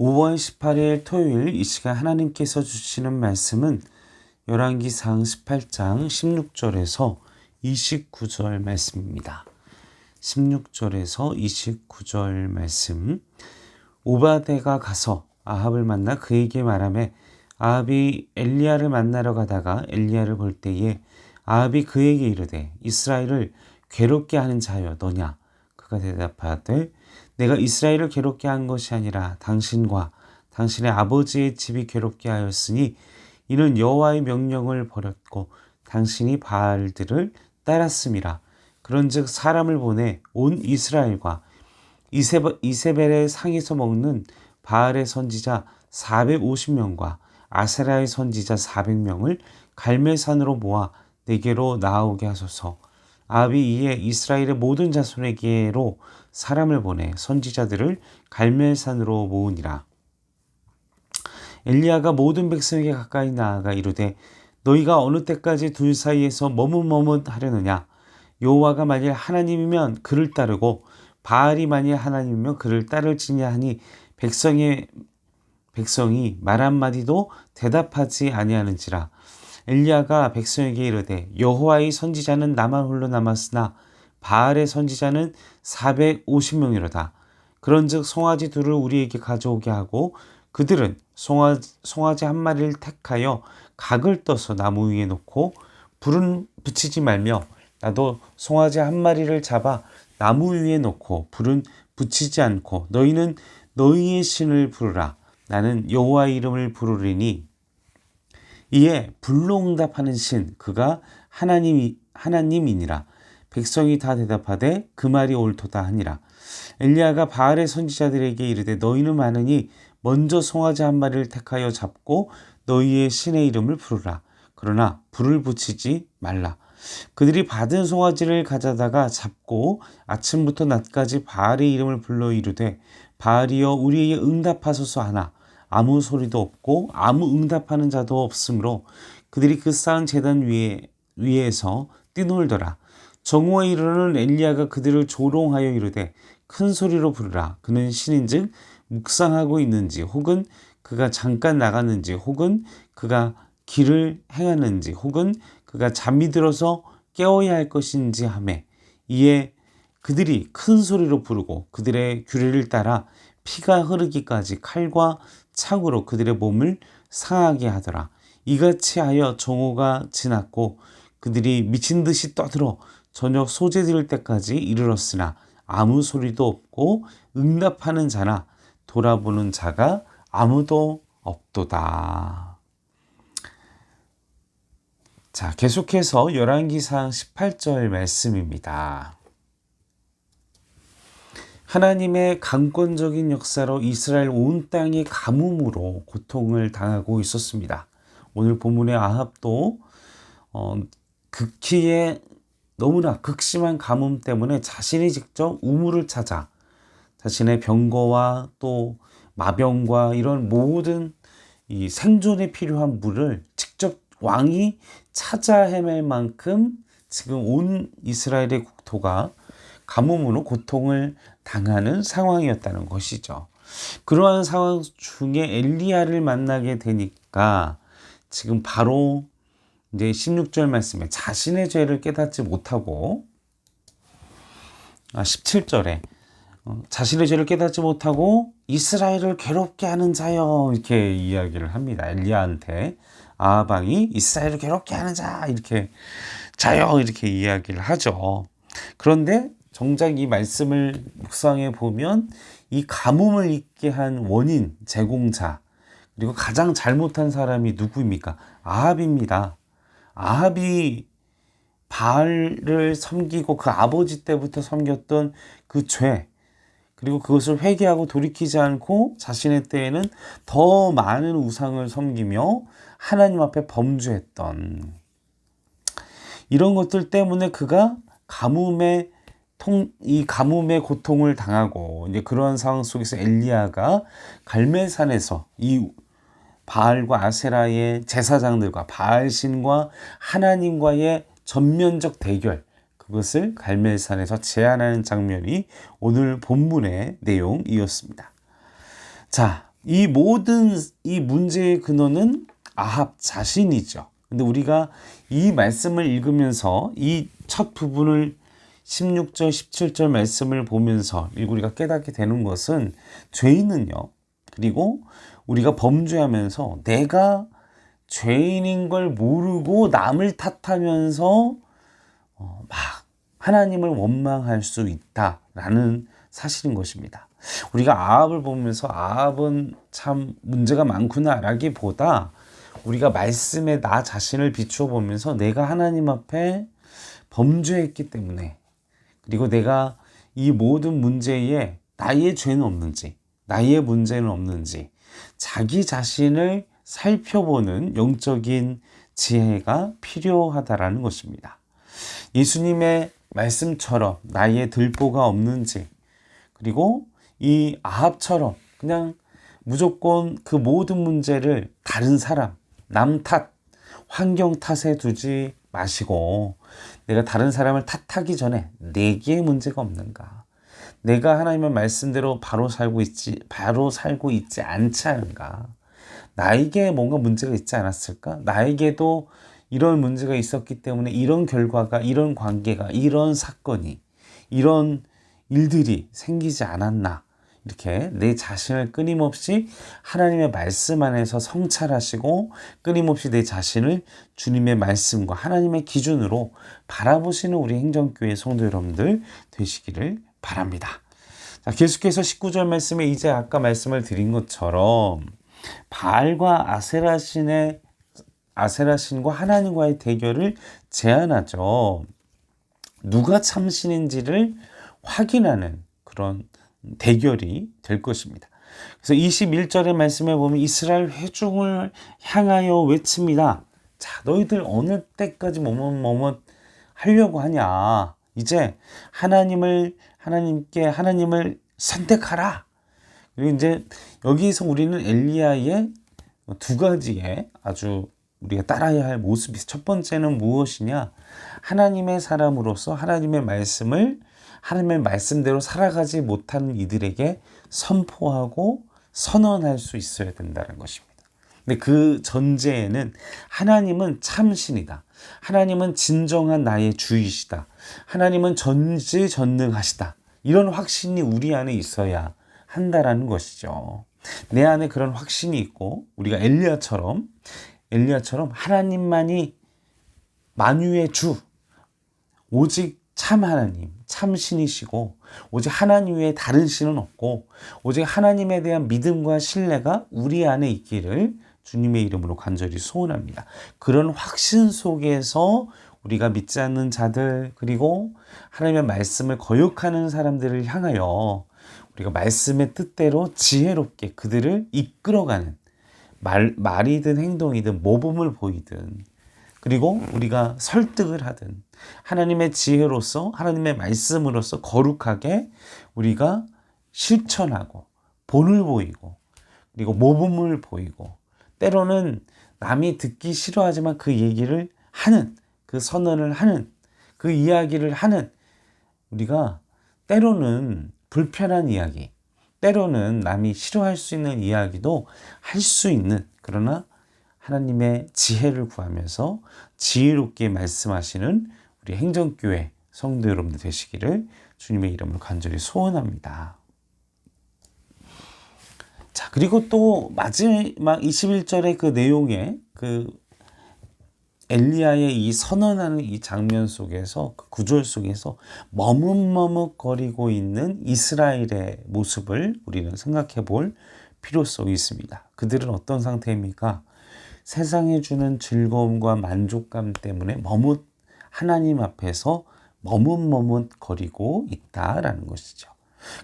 5월 18일 토요일 이 시간 하나님께서 주시는 말씀은 열왕기상 18장 16절에서 29절 말씀입니다. 16절에서 29절 말씀. 오바데가 가서 아합을 만나 그에게 말하매 아합이 엘리야를 만나러 가다가 엘리야를 볼 때에 아합이 그에게 이르되 이스라엘을 괴롭게 하는 자여 너냐 그가 대답하되 내가 이스라엘을 괴롭게 한 것이 아니라 당신과 당신의 아버지의 집이 괴롭게 하였으니 이는 여호와의 명령을 버렸고 당신이 바알들을 따랐음이라 그런즉 사람을 보내 온 이스라엘과 이세벨의 상에서 먹는 바알의 선지자 450명과 아세라의 선지자 400명을 갈멜산으로 모아 내게로 나오게 하소서. 아비 이에 이스라엘의 모든 자손에게로 사람을 보내 선지자들을 갈멜산으로 모으니라. 엘리야가 모든 백성에게 가까이 나아가 이르되 너희가 어느 때까지 둘 사이에서 머뭇머뭇 하려느냐 여호와가 만일 하나님이면 그를 따르고 바알이 만일 하나님이면 그를 따를지냐 하니 백성의 백성이 말 한마디도 대답하지 아니하는지라 엘리야가 백성에게 이르되 여호와의 선지자는 나만 홀로 남았으나 바알의 선지자는 450명이로다. 그런즉 송아지 둘을 우리에게 가져오게 하고 그들은 송아, 송아지 한 마리를 택하여 각을 떠서 나무 위에 놓고 불은 붙이지 말며 나도 송아지 한 마리를 잡아 나무 위에 놓고 불은 붙이지 않고 너희는 너희의 신을 부르라. 나는 여호와의 이름을 부르리니 이에 불로 응답하는 신 그가 하나님 하나님이니라. 백성이 다 대답하되 그 말이 옳도다 하니라. 엘리야가 바알의 선지자들에게 이르되 너희는 많으니 먼저 송아지 한 마리를 택하여 잡고 너희의 신의 이름을 부르라. 그러나 불을 붙이지 말라. 그들이 받은 송아지를 가져다가 잡고 아침부터 낮까지 바알의 이름을 불러 이르되 바알이여 우리에게 응답하소서 하나 아무 소리도 없고 아무 응답하는 자도 없으므로 그들이 그 쌓은 재단 위에 위에서 뛰놀더라. 정오에 이르는 엘리야가 그들을 조롱하여 이르되 큰 소리로 부르라. 그는 신인즉 묵상하고 있는지 혹은 그가 잠깐 나갔는지 혹은 그가 길을 행하는지 혹은 그가 잠이 들어서 깨어야 할 것인지 하매 이에 그들이 큰 소리로 부르고 그들의 규례를 따라 피가 흐르기까지 칼과 창으로 그들의 몸을 상하게 하더라. 이같이 하여 정오가 지났고 그들이 미친 듯이 떠들어 저녁 소재 들을 때까지 이르렀으나 아무 소리도 없고 응답하는 자나 돌아보는 자가 아무도 없도다. 자, 계속해서 열왕기상 18절 말씀입니다. 하나님의 강권적인 역사로 이스라엘 온 땅이 가뭄으로 고통을 당하고 있었습니다. 오늘 본문의 아합도 어, 극히에 너무나 극심한 가뭄 때문에 자신이 직접 우물을 찾아 자신의 병거와 또 마병과 이런 모든 이 생존에 필요한 물을 직접 왕이 찾아 헤맬 만큼 지금 온 이스라엘의 국토가 가뭄으로 고통을 당하는 상황이었다는 것이죠. 그러한 상황 중에 엘리야를 만나게 되니까 지금 바로 이제 16절 말씀에 자신의 죄를 깨닫지 못하고 아 17절에 어, 자신의 죄를 깨닫지 못하고 이스라엘을 괴롭게 하는 자여 이렇게 이야기를 합니다. 엘리야한테 아방이 이스라엘을 괴롭게 하는 자 이렇게 자여 이렇게 이야기를 하죠. 그런데 정작 이 말씀을 묵상해 보면 이 가뭄을 있게 한 원인 제공자 그리고 가장 잘못한 사람이 누구입니까? 아합입니다. 아합이 바알을 섬기고 그 아버지 때부터 섬겼던 그 죄, 그리고 그것을 회개하고 돌이키지 않고 자신의 때에는 더 많은 우상을 섬기며 하나님 앞에 범죄했던 이런 것들 때문에 그가 가뭄에 통, 이 가뭄의 고통을 당하고 이제 그러한 상황 속에서 엘리야가 갈멜산에서 이 바알과 아세라의 제사장들과 바알신과 하나님과의 전면적 대결 그것을 갈멜산에서 제안하는 장면이 오늘 본문의 내용이었습니다. 자, 이 모든 이 문제의 근원은 아합 자신이죠. 근데 우리가 이 말씀을 읽으면서 이 첫 부분을 16절, 17절 말씀을 보면서 우리가 깨닫게 되는 것은 죄인은요. 그리고 우리가 범죄하면서 내가 죄인인 걸 모르고 남을 탓하면서 어, 막 하나님을 원망할 수 있다라는 사실인 것입니다. 우리가 아합을 보면서 아합은 참 문제가 많구나라기보다 우리가 말씀에 나 자신을 비추어 보면서 내가 하나님 앞에 범죄했기 때문에 그리고 내가 이 모든 문제에 나의 죄는 없는지 나의 문제는 없는지 자기 자신을 살펴보는 영적인 지혜가 필요하다라는 것입니다. 예수님의 말씀처럼 나의 들보가 없는지 그리고 이 아합처럼 그냥 무조건 그 모든 문제를 다른 사람, 남 탓, 환경 탓에 두지 마시고 내가 다른 사람을 탓하기 전에 내게 문제가 없는가? 내가 하나님의 말씀대로 바로 살고 있지, 바로 살고 있지 않지 않은가? 나에게 뭔가 문제가 있지 않았을까? 나에게도 이런 문제가 있었기 때문에 이런 결과가, 이런 관계가, 이런 사건이, 이런 일들이 생기지 않았나? 이렇게 내 자신을 끊임없이 하나님의 말씀 안에서 성찰하시고 끊임없이 내 자신을 주님의 말씀과 하나님의 기준으로 바라보시는 우리 행정교회 성도 여러분들 되시기를 바랍니다. 자, 계속해서 19절 말씀에 이제 아까 말씀을 드린 것처럼 바알과 아세라 신의 아세라 신과 하나님과의 대결을 제안하죠. 누가 참신인지를 확인하는 그런 대결이 될 것입니다. 그래서 21절의 말씀에 보면 이스라엘 회중을 향하여 외칩니다. 자, 너희들 어느 때까지 머뭇머뭇 하려고 하냐. 이제 하나님을, 하나님께 하나님을 선택하라. 그리고 이제 여기서 우리는 엘리야의 두 가지의 아주 우리가 따라야 할 모습이 첫 번째는 무엇이냐? 하나님의 사람으로서 하나님의 말씀을 하나님의 말씀대로 살아가지 못하는 이들에게 선포하고 선언할 수 있어야 된다는 것입니다. 근데 그 전제에는 하나님은 참신이다. 하나님은 진정한 나의 주이시다. 하나님은 전지전능하시다. 이런 확신이 우리 안에 있어야 한다라는 것이죠. 내 안에 그런 확신이 있고 우리가 엘리야처럼 엘리야처럼 하나님만이 만유의 주 오직 참 하나님, 참 신이시고 오직 하나님 외에 다른 신은 없고 오직 하나님에 대한 믿음과 신뢰가 우리 안에 있기를 주님의 이름으로 간절히 소원합니다. 그런 확신 속에서 우리가 믿지 않는 자들 그리고 하나님의 말씀을 거역하는 사람들을 향하여 우리가 말씀의 뜻대로 지혜롭게 그들을 이끌어가는 말, 말이든 행동이든 모범을 보이든 그리고 우리가 설득을 하든 하나님의 지혜로서 하나님의 말씀으로서 거룩하게 우리가 실천하고 본을 보이고 그리고 모범을 보이고 때로는 남이 듣기 싫어하지만 그 얘기를 하는 그 선언을 하는 그 이야기를 하는 우리가 때로는 불편한 이야기 때로는 남이 싫어할 수 있는 이야기도 할 수 있는 그러나 하나님의 지혜를 구하면서 지혜롭게 말씀하시는 우리 행정교회 성도 여러분들 되시기를 주님의 이름으로 간절히 소원합니다. 자, 그리고 또 마지막 21절의 그 내용에 그 엘리야의 이 선언하는 이 장면 속에서 그 구절 속에서 머뭇머뭇거리고 있는 이스라엘의 모습을 우리는 생각해 볼 필요성이 있습니다. 그들은 어떤 상태입니까? 세상에 주는 즐거움과 만족감 때문에 머뭇 하나님 앞에서 머뭇머뭇 거리고 있다라는 것이죠.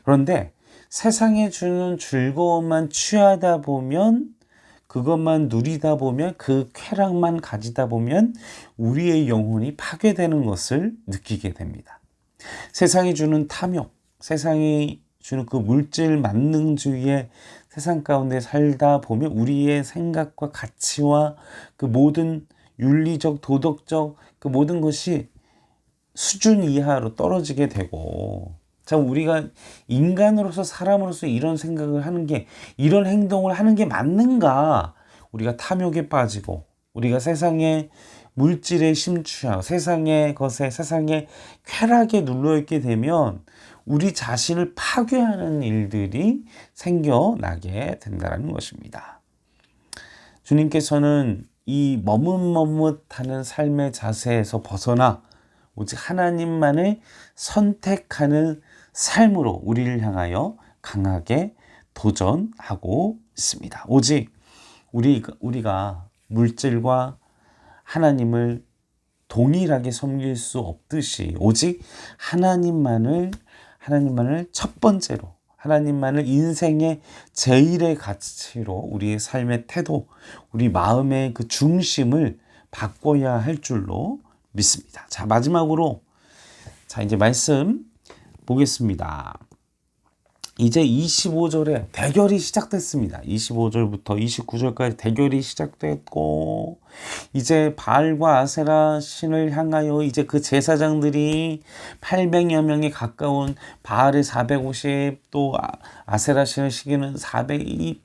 그런데 세상에 주는 즐거움만 취하다 보면 그것만 누리다 보면 그 쾌락만 가지다 보면 우리의 영혼이 파괴되는 것을 느끼게 됩니다. 세상이 주는 탐욕, 세상이 주는 그 물질 만능주의의 세상 가운데 살다 보면 우리의 생각과 가치와 그 모든 윤리적, 도덕적 그 모든 것이 수준 이하로 떨어지게 되고 참 우리가 인간으로서 사람으로서 이런 생각을 하는 게 이런 행동을 하는 게 맞는가? 우리가 탐욕에 빠지고 우리가 세상에 물질에 심취하고 세상의 것에 세상의 쾌락에 눌러 있게 되면 우리 자신을 파괴하는 일들이 생겨나게 된다는 것입니다. 주님께서는 이 머뭇머뭇하는 삶의 자세에서 벗어나 오직 하나님만을 선택하는 삶으로 우리를 향하여 강하게 도전하고 있습니다. 오직 우리, 우리가 물질과 하나님을 동일하게 섬길 수 없듯이 오직 하나님만을 하나님만을 첫 번째로 하나님만을 인생의 제일의 가치로 우리의 삶의 태도, 우리 마음의 그 중심을 바꿔야 할 줄로 믿습니다. 자, 마지막으로 자, 이제 말씀 보겠습니다. 이제 25절에 대결이 시작됐습니다. 25절부터 29절까지 대결이 시작됐고, 이제 바알과 아세라 신을 향하여 이제 그 제사장들이 800여 명에 가까운 바알의 450, 또 아, 아세라 신을 시기는 400,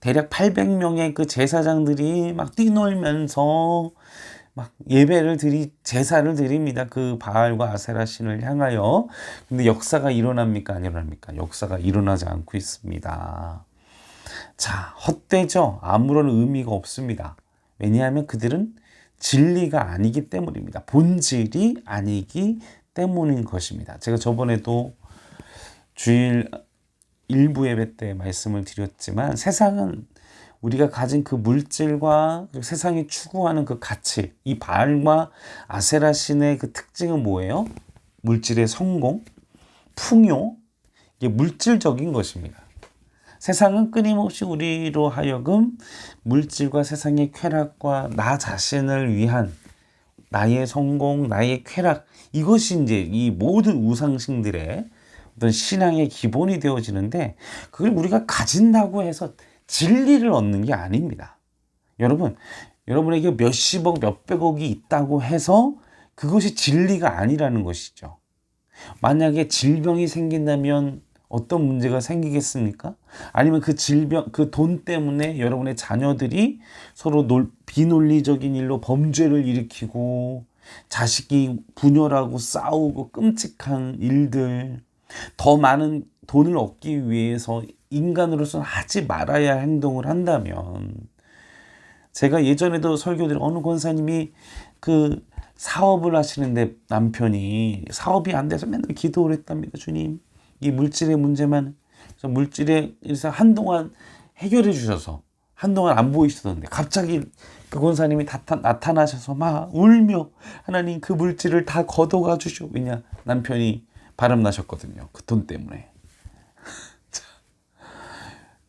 대략 800명의 그 제사장들이 막 뛰놀면서 막 예배를 드리 제사를 드립니다. 그 바알과 아세라 신을 향하여. 근데 역사가 일어납니까? 안 일어납니까? 역사가 일어나지 않고 있습니다. 자, 헛되죠. 아무런 의미가 없습니다. 왜냐하면 그들은 진리가 아니기 때문입니다. 본질이 아니기 때문인 것입니다. 제가 저번에도 주일 일부 예배 때 말씀을 드렸지만 세상은 우리가 가진 그 물질과 세상이 추구하는 그 가치, 이 바알과 아세라 신의 그 특징은 뭐예요? 물질의 성공, 풍요, 이게 물질적인 것입니다. 세상은 끊임없이 우리로 하여금 물질과 세상의 쾌락과 나 자신을 위한 나의 성공, 나의 쾌락, 이것이 이제 이 모든 우상신들의 어떤 신앙의 기본이 되어지는데 그걸 우리가 가진다고 해서 진리를 얻는 게 아닙니다. 여러분, 여러분에게 몇십억, 몇백억이 있다고 해서 그것이 진리가 아니라는 것이죠. 만약에 질병이 생긴다면 어떤 문제가 생기겠습니까? 아니면 그 질병, 그 돈 때문에 여러분의 자녀들이 서로 놀, 비논리적인 일로 범죄를 일으키고 자식이 분열하고 싸우고 끔찍한 일들, 더 많은 돈을 얻기 위해서 인간으로서는 하지 말아야 할 행동을 한다면 제가 예전에도 설교들 어느 권사님이 그 사업을 하시는데 남편이 사업이 안 돼서 맨날 기도를 했답니다. 주님, 이 물질의 문제만 그래서 물질에 그래서 한동안 해결해 주셔서 한동안 안 보이시던데 갑자기 그 권사님이 나타 나셔서 막 울며 하나님 그 물질을 다 걷어가 주시오. 왜냐 남편이 바람 나셨거든요. 그 돈 때문에.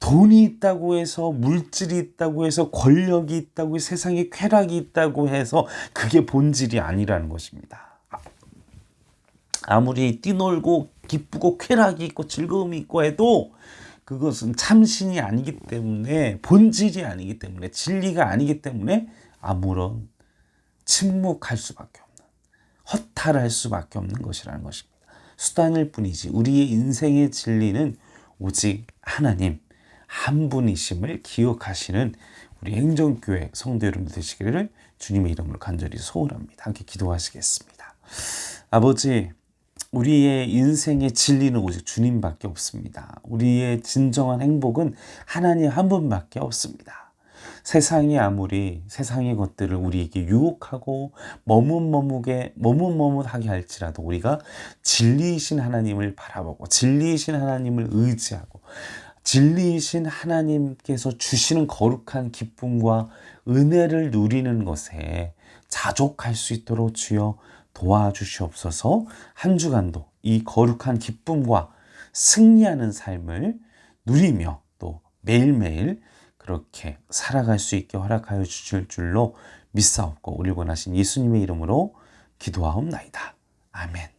돈이 있다고 해서 물질이 있다고 해서 권력이 있다고 해서 세상에 쾌락이 있다고 해서 그게 본질이 아니라는 것입니다. 아무리 뛰놀고 기쁘고 쾌락이 있고 즐거움이 있고 해도 그것은 참신이 아니기 때문에 본질이 아니기 때문에 진리가 아니기 때문에 아무런 침묵할 수밖에 없는 허탈할 수밖에 없는 것이라는 것입니다. 수단일 뿐이지 우리의 인생의 진리는 오직 하나님 한 분이심을 기억하시는 우리 행정교회 성도 여러분 되시기를 주님의 이름으로 간절히 소원합니다. 함께 기도하시겠습니다. 아버지, 우리의 인생의 진리는 오직 주님밖에 없습니다. 우리의 진정한 행복은 하나님 한 분밖에 없습니다. 세상이 아무리 세상의 것들을 우리에게 유혹하고 머뭇머뭇게 머뭇머뭇하게 할지라도 우리가 진리이신 하나님을 바라보고 진리이신 하나님을 의지하고 진리이신 하나님께서 주시는 거룩한 기쁨과 은혜를 누리는 것에 자족할 수 있도록 주여 도와주시옵소서 한 주간도 이 거룩한 기쁨과 승리하는 삶을 누리며 또 매일매일 그렇게 살아갈 수 있게 허락하여 주실 줄로 믿사옵고 우리 원하신 예수님의 이름으로 기도하옵나이다. 아멘.